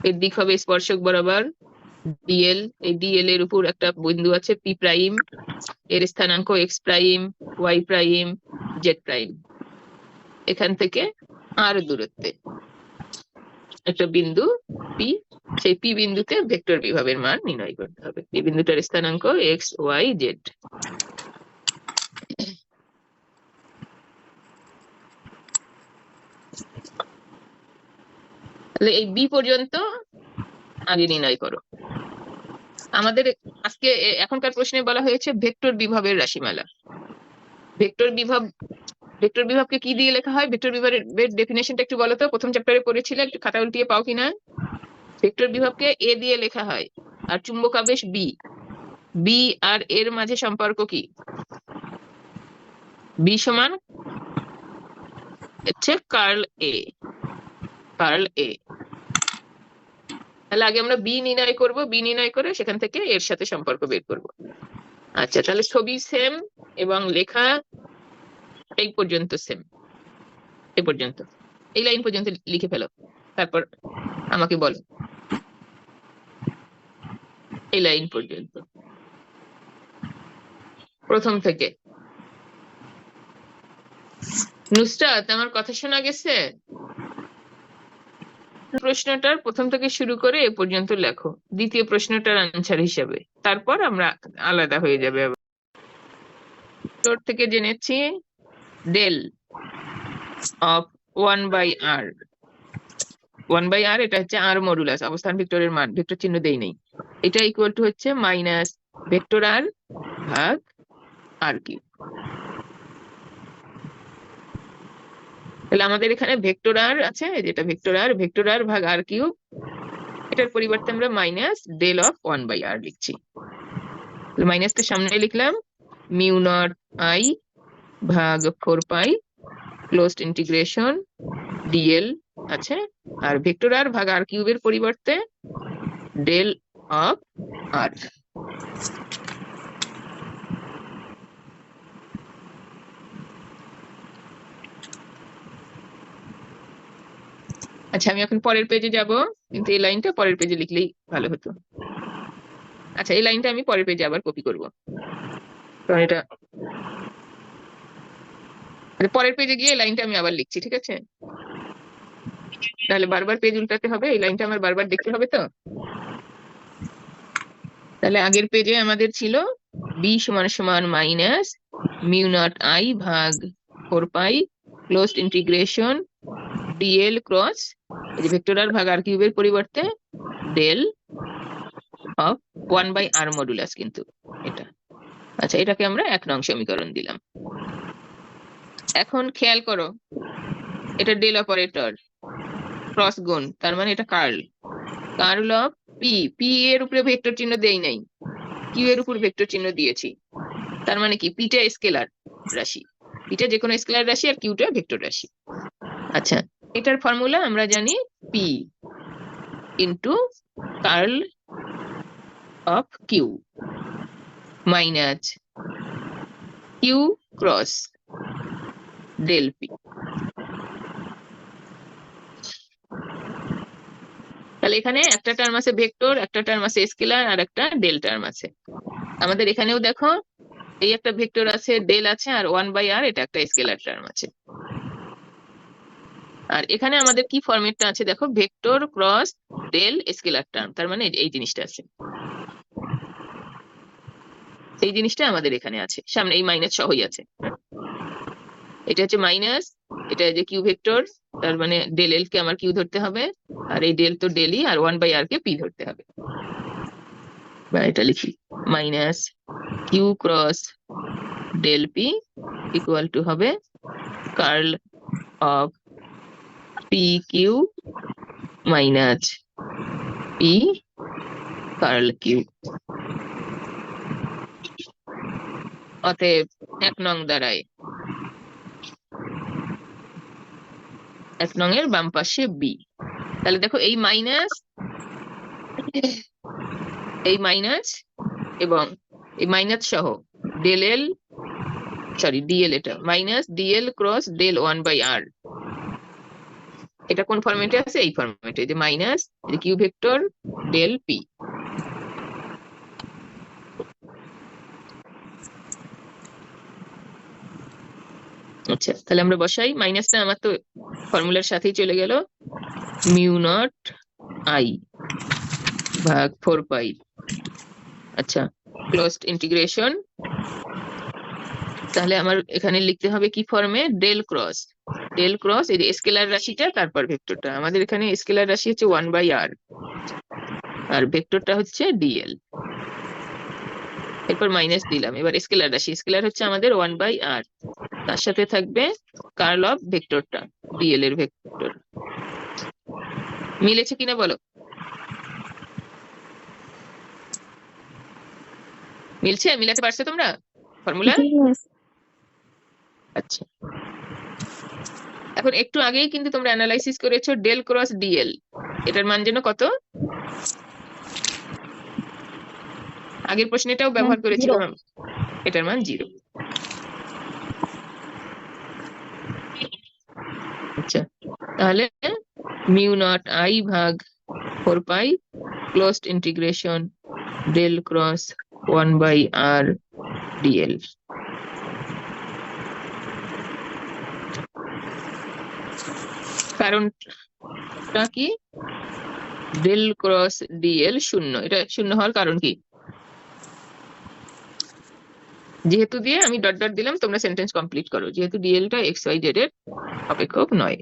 এর দিক হবে স্পর্শক বরাবর ডিএল এই ডিএল এর উপর একটা বিন্দু আছে পি প্রাইম এর স্থানাঙ্ক X prime Y prime Z prime এখান থেকে আর দূরত্বে। একটা বিন্দু পি সেই পি বিন্দুতে ভেক্টর বিভবের মান নির্ণয় করতে হবে। এই বিন্দুটার স্থানাঙ্ক এক্স ওয়াই জেড তাহলে এই বি পর্যন্ত আগে নির্ণয় করো। আমাদের আজকে এখনকার প্রশ্নে বলা হয়েছে ভেক্টর বিভবের রাশিমালা। ভেক্টর বিভব, ভেক্টর বিভবকে কি দিয়ে লেখা হয়? ভেক্টর বিভবের ডেফিনেশনটা একটু বলো তো। প্রথম চ্যাপ্টারে পড়েছিলে, একটু খাতা উল্টিয়ে পাও কিনা ভেক্টর বিভবকে এ দিয়ে লেখা হয়। আর চুম্বক আবেশ বি বি আর এর মাঝে সম্পর্ক কি? বি সমান হচ্ছে কার্ল এ কার্ল এ। তাহলে আগে আমরা বি নির্ণয় করব, বি নির্ণয় করে সেখান থেকে এর সাথে সম্পর্ক বের করব। আচ্ছা তাহলে ছবি সেম এবং লেখা এই পর্যন্ত সেম। এই পর্যন্ত। এই লাইন পর্যন্ত লিখে ফেলো। তারপর আমাকে বলো। এই লাইন পর্যন্ত। প্রথম থেকে। নুসরাত, আমার কথা শোনা গেছে? প্রশ্নটার প্রথম থেকে শুরু করে এ পর্যন্ত লেখো। দ্বিতীয় প্রশ্নটার আনসার হিসাবে। তারপর আমরা আলাদা হয়ে যাবে আবার। তোর থেকে জেনেছি del of one by R one by R এটা হচ্ছে আর মডুলাস অবস্থান ভেক্টরের মান। ভেক্টর চিহ্ন দেই নেই। এটা ইকুয়াল টু হচ্ছে মাইনাস ভেক্টর আর ভাগ আর কিউব তাহলে আমাদের এখানে ভেক্টর আর আছে যেটা ভেক্টর আর ভেক্টর আর ভাগ আর কিউব, এটার পরিবর্তে আমরা minus del of one by R লিখছি। মাইনাসটা সামনে লিখলাম মিউ নট আই ভাগ four pi closed integration DL আছে, আর ভেক্টর আর ভাগ আর কিউবের পরিবর্তে ডেল অফ আর আচ্ছা আমি এখন পরের পেজে যাব কিন্তু এই লাইনটা পরের পেজে লিখলেই ভালো হতো। আচ্ছা এই লাইনটা আমি পরের পেজে আবার কপি করব। কারণ এটা আচ্ছা, পরের পেজে গিয়ে এই লাইনটা আমি আবার লিখছি ঠিক আছে? তাহলে বারবার পেজ উল্টাতে হবে এই লাইনটা আমার বারবার দেখতে হবে তো? তাহলে আগের পেজে আমাদের ছিল বি সমান সমান মাইনাস মিউ নট আই ভাগ four pi closed integration DL cross এই যে ভেক্টর আর ভাগ আর কিউবের পরিবর্তে del of one by R modulus কিন্তু এটা। আচ্ছা এটাকে আমরা এক নং সমীকরণ দিলাম। এখন খেয়াল করো, এটা ডেল অপারেটর ক্রস গুণ, তার মানে এটা curl curl of P P এর উপরে ভেক্টর চিহ্ন দেই নাই। কিউ এর উপর ভেক্টর চিহ্ন দিয়েছি। তার মানে কি? পিটা স্কেলার রাশি। পিটা যে কোনো স্কেলার রাশি আর কিউটা ভেক্টর রাশি। আচ্ছা এটার ফর্মুলা আমরা জানি P into curl of Q minus Q cross del P তাহলে এখানে একটা টার্ম আছে ভেক্টর একটা টার্ম আছে স্কেলার আর একটা ডেল টার্ম আছে। আমাদের এখানেও দেখো, এই একটা ভেক্টর আছে ডেল আছে, আর ওয়ান বাই আর এটা একটা স্কেলার টার্ম আছে। আর এখানে আমাদের কি ফরম্যাটটা আছে? দেখো, vector cross del scalar term, তার মানে এই জিনিসটা আছে। এই জিনিসটা আমাদের এখানে আছে, সামনে এই মাইনাস সহই আছে। এটা হচ্ছে মাইনাস এটা যে কিউ ভেক্টর তার মানে ডেল এল কে আমার কিউ ধরতে হবে, আর এই ডেল তো ডেলই আর ওয়ান বাই আর কে পি ধরতে হবে। বা এটা লিখি minus Q cross del P equal to হবে curl of P Q minus P curl Q অতএব এক নং দাঁড়ায় এক নং এর বাম পাশে বি তাহলে দেখো এই মাইনাস এই মাইনাস এবং এই মাইনাস সহ ডেল এল সরি ডিএল এটা। Minus DL cross del one by R এটা কোন ফরম্যাটে আছে? এই ফরম্যাটে যে minus Q vector del P আচ্ছা তাহলে আমরা বসাই। মাইনাসটা আমার তো ফর্মুলার সাথেই চলে গেল। মিউ নট আই ভাগ ফোর পাই আচ্ছা ক্লোজড ইন্টিগ্রেশন তাহলে আমার এখানে লিখতে হবে কি ফর্মে ডেল ক্রস ডেল ক্রস এই যে স্কেলার রাশিটা তারপর ভেক্টরটা আমাদের এখানে স্কেলার রাশি হচ্ছে ওয়ান বাই আর আর ভেক্টরটা হচ্ছে ডিএল এরপর মাইনাস দিলাম। এবার স্কেলার রাশি। স্কেলার হচ্ছে আমাদের ওয়ান বাই আর তার সাথে থাকবে কার্ল অফ ভেক্টরটা ডিএল এর ভেক্টর মিলেছে কিনা বলো? মিলছে? মিলাতে পারছ তোমরা ফর্মুলা আচ্ছা। এখন একটু আগেই কিন্তু তোমরা অ্যানালাইসিস করেছ ডেল ক্রস ডিএল এটার মান যেন কত? আগের প্রশ্নে এটাও ব্যবহার করেছিলাম এটার মান জিরো আচ্ছা তাহলে মিউ নট আই ভাগ four pi closed integration del cross one by R DL কারণটা কি? ডেল ক্রস ডিএল শূন্য। এটা শূন্য হওয়ার কারণ কি? যেহেতু দিয়ে আমি ডট ডট দিলাম, তোমরা সেন্টেন্স কমপ্লিট করো। যেহেতু ডিএলটা এক্স ওয়াই জেড এর অপেক্ষক নয়।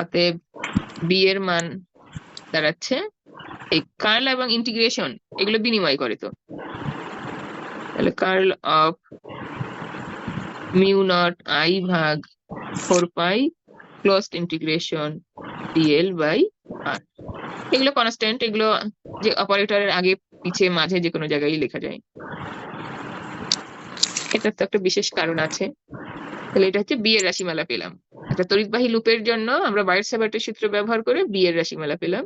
অতএব বি এর মান দাঁড়াচ্ছে এই কার্ল এবং ইন্টিগ্রেশন এগুলো বিনিময় করে তো। তাহলে curl of mu not I ভাগ four pi closed integration DL by R এগুলো কনস্ট্যান্ট এগুলো যে অপারেটরের আগে, পিছে, মাঝে যে কোনো জায়গায় লেখা যায়। এটার তো একটা বিশেষ কারণ আছে। তাহলে এটা হচ্ছে বি এর রাশিমালা পেলাম। একটা তড়িৎবাহী লুপের জন্য আমরা বাইর সাবার্টের সূত্র ব্যবহার করে বি এর রাশিমালা পেলাম।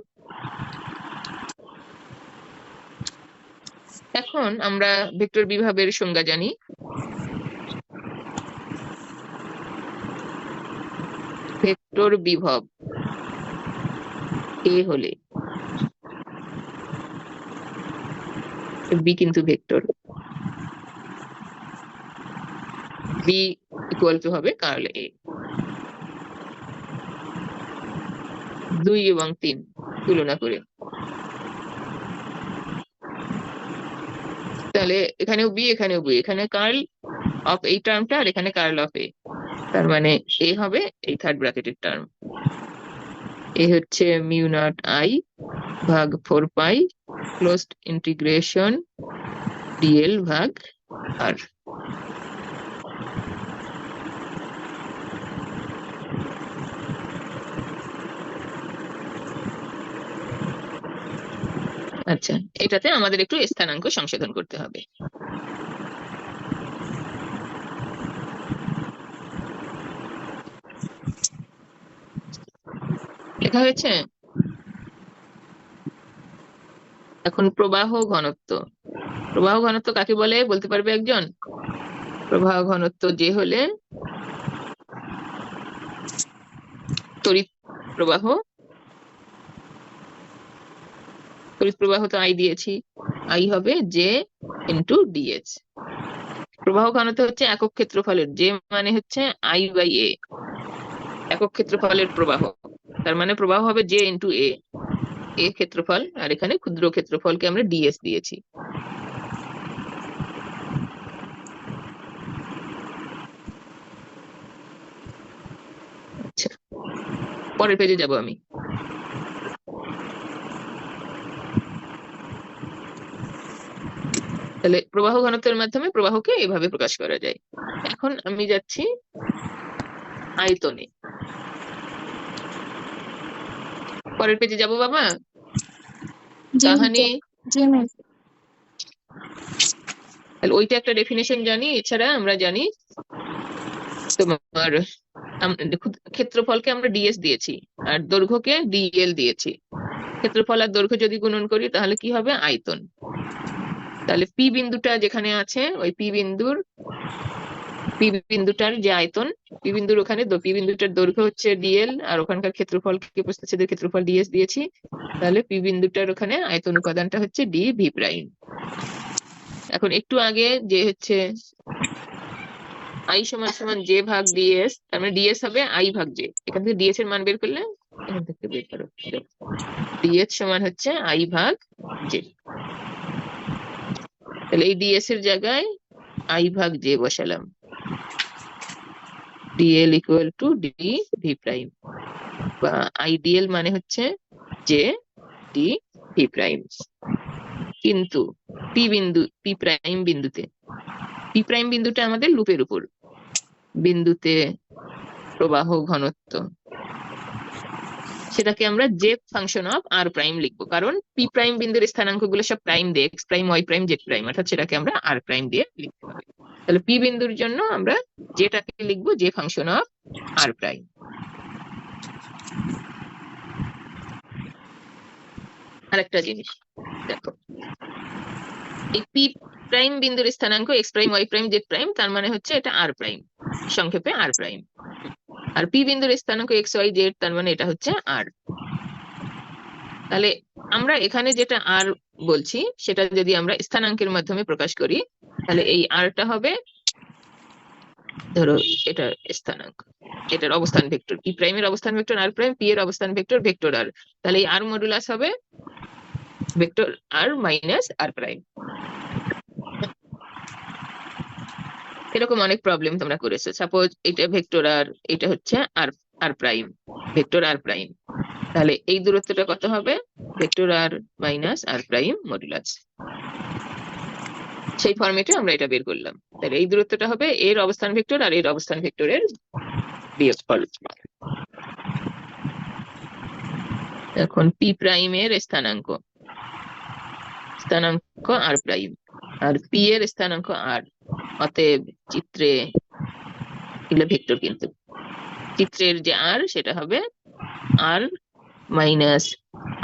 এখন আমরা ভেক্টর বিভাবের সংজ্ঞা জানি। ভেক্টর বিভব। এ হলে। বি কিন্তু ভেক্টর। বি ইকুয়াল টু হবে কার্ল এ। দুই এবং তিন, তুলনা করে। তাহলে এখানেও বি এখানেও বি, এখানে কার্ল অফ এই টার্মটা আর এখানে কার্ল অফ এ। তার মানে এ হবে এই থার্ড ব্র্যাকেটের টার্ম এ হচ্ছে মিউ নট আই ভাগ four pi closed integration DL ভাগ আর আচ্ছা এটাতে আমাদের একটু স্থানাঙ্ক সংশোধন করতে হবে। লেখা হয়েছে? এখন প্রবাহ ঘনত্ব। প্রবাহ ঘনত্ব কাকে বলে? বলতে পারবে একজন? প্রবাহ ঘনত্ব যে হলে তড়িৎ প্রবাহ তড়িৎ প্রবাহ তো আই দিয়েছি। আই হবে জে ইন্টু ডিএচ প্রবাহ ঘনত্ব হচ্ছে একক ক্ষেত্রফলের যে মানে হচ্ছে আই বাই এ একক ক্ষেত্রফলের প্রবাহ। তার মানে প্রবাহ হবে জে ইন্টু এ এ ক্ষেত্রফল, আর এখানে ক্ষুদ্র ক্ষেত্রফলকে আমরা ডিএস দিয়েছি। আচ্ছা পরের পেজে যাব আমি। তাহলে প্রবাহ ঘনত্বের মাধ্যমে প্রবাহকে এভাবে প্রকাশ করা যায়। এখন আমি যাচ্ছি আয়তনে। পরের পেজে যাব বাবা? কাহানি তাহলে ওইটা একটা ডেফিনেশন জানি এছাড়া আমরা জানি তোমার ক্ষেত্রফলকে আমরা ডিএস দিয়েছি আর দৈর্ঘ্যকে ডিএল দিয়েছি। ক্ষেত্রফল আর দৈর্ঘ্য যদি গুণন করি তাহলে কি হবে? আয়তন। তাহলে পি বিন্দুটা যেখানে আছে ওই পি বিন্দুর পি বিন্দুটার যে আয়তন, পি বিন্দুর ওখানে পি বিন্দুটার দৈর্ঘ্য হচ্ছে ডিএল আর ওখানকার ক্ষেত্রফল, কে প্রস্থচ্ছেদের ক্ষেত্রফল ডিএস দিয়েছি, তাহলে পি বিন্দুটার ওখানে আয়তন উপাদানটা হচ্ছে ডি ভি প্রাইম এখন একটু আগে যে হচ্ছে আই সমান সমান জে ভাগ ডিএস তার মানে ডিএস হবে আই ভাগ জে এখান থেকে ডিএস এর মান বের করলে এখান থেকে বের করো ডিএস সমান হচ্ছে আই ভাগ জে তাহলে এই ডিএস এর জায়গায় আই ভাগ জে বসালাম DL equal to D V prime বা আইডিএল মানে হচ্ছে জে ডি ভি প্রাইম কিন্তু পি বিন্দু পি প্রাইম বিন্দুতে পি প্রাইম বিন্দুটা আমাদের লুপের উপর। বিন্দুতে প্রবাহ ঘনত্ব। সেটাকে আমরা J function of R prime লিখব। কারণ পি প্রাইম বিন্দুর স্থানাঙ্কগুলো সব প্রাইম দিয়ে X prime Y prime Z prime অর্থাৎ সেটাকে আমরা আর প্রাইম দিয়ে লিখতে পারি। তাহলে পি বিন্দুর জন্য আমরা যেটাকে লিখব J function of R prime আরেকটা জিনিস, দেখো। এই পি প্রাইম বিন্দুর স্থানাঙ্ক X prime Y prime Z prime তার মানে হচ্ছে এটা আর প্রাইম সংক্ষেপে আর প্রাইম আর পি বিন্দুর স্থানাঙ্ক এক্স ওয়াই জেড তার মানে এটা হচ্ছে আর তাহলে আমরা এখানে যেটা আর বলছি, সেটা যদি আমরা স্থানাঙ্কের মাধ্যমে প্রকাশ করি, তাহলে এই আরটা হবে, ধরো এটার স্থানাঙ্ক। এটার অবস্থান ভেক্টর পি প্রাইমের অবস্থান ভেক্টর আর প্রাইম পি এর অবস্থান ভেক্টর ভেক্টর আর তাহলে এই আর মডুলাস হবে vector R minus R prime এরকম অনেক প্রবলেম তোমরা করেছ। সাপোজ এটা ভেক্টর আর এটা হচ্ছে R R prime vector R prime তাহলে এই দূরত্বটা কত হবে? Vector R minus R prime modulus সেই ফরম্যাটে আমরা এটা বের করলাম। তাহলে এই দূরত্বটা হবে এর অবস্থান ভেক্টর আর এর অবস্থান ভেক্টরের বিয়োগফল। এখন পি প্রাইম এর স্থানাঙ্ক। স্থানাঙ্ক আর প্রাইম আর পি এর স্থানাঙ্ক আর অতএব চিত্রে এগুলো ভেক্টর কিন্তু। চিত্রের যে আর সেটা হবে আর মাইনাস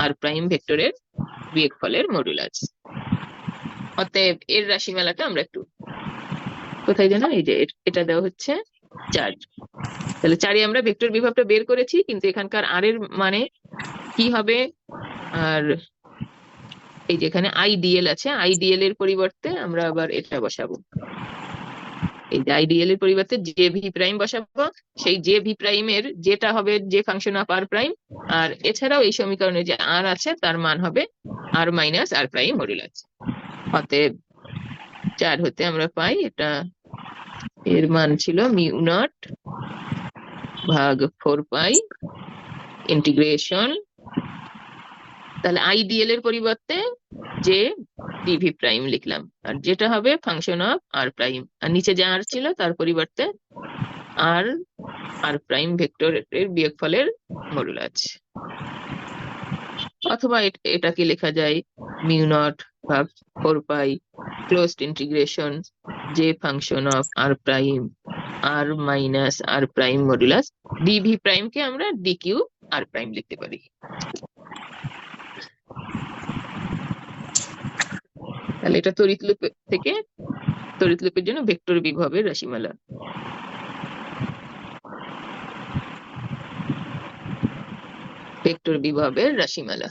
আর প্রাইম ভেক্টরের বিয়োগফলের মডুলাস অতএব এর রাশিমালাটা আমরা একটু কোথায় জানো এই যে এটা দেওয়া হচ্ছে চার। তাহলে চারে আমরা ভেক্টর বিভবটা বের করেছি, কিন্তু এখানকার আর এর মানে কি হবে? আর এই যে এখানে আইডিএল আছে আইডিএল এর পরিবর্তে আমরা আবার এটা বসাবো। এই যে আইডিএল এর পরিবর্তে জে ভি প্রাইম বসাবো। সেই জে ভি প্রাইমের যেটা হবে যে ফাংশন অফ আর প্রাইম আর এছাড়াও এই সমীকরণে যে আর আছে, তার মান হবে R minus R prime modulus অতএব চার হতে আমরা পাই, এটা এর মান ছিল মিউ নট ভাগ ফোর পাই ইন্টিগ্রেশন তাহলে আইডিএল এর পরিবর্তে যে ডিভি প্রাইম লিখলাম। আর যেটা হবে ফাংশন অফ আর প্রাইম আর নিচে যা আর ছিল তার পরিবর্তে আর আর প্রাইম ভেক্টর এর বিয়োগফলের মডুলাস অথবা এট- এটাকে লেখা যায়? মিউ নট ভাগ ফোর পাই ক্লোজড ইন্টিগ্রেশন যে function of R prime R minus R prime modulus DV prime কে আমরা ডি কিউ আর প্রাইম লিখতে পারি। তাহলে এটা তড়িৎ লুপ থেকে তড়িৎ লুপের জন্য ভেক্টর বিভবের রাশিমালা। ভেক্টর বিভবের রাশিমালা।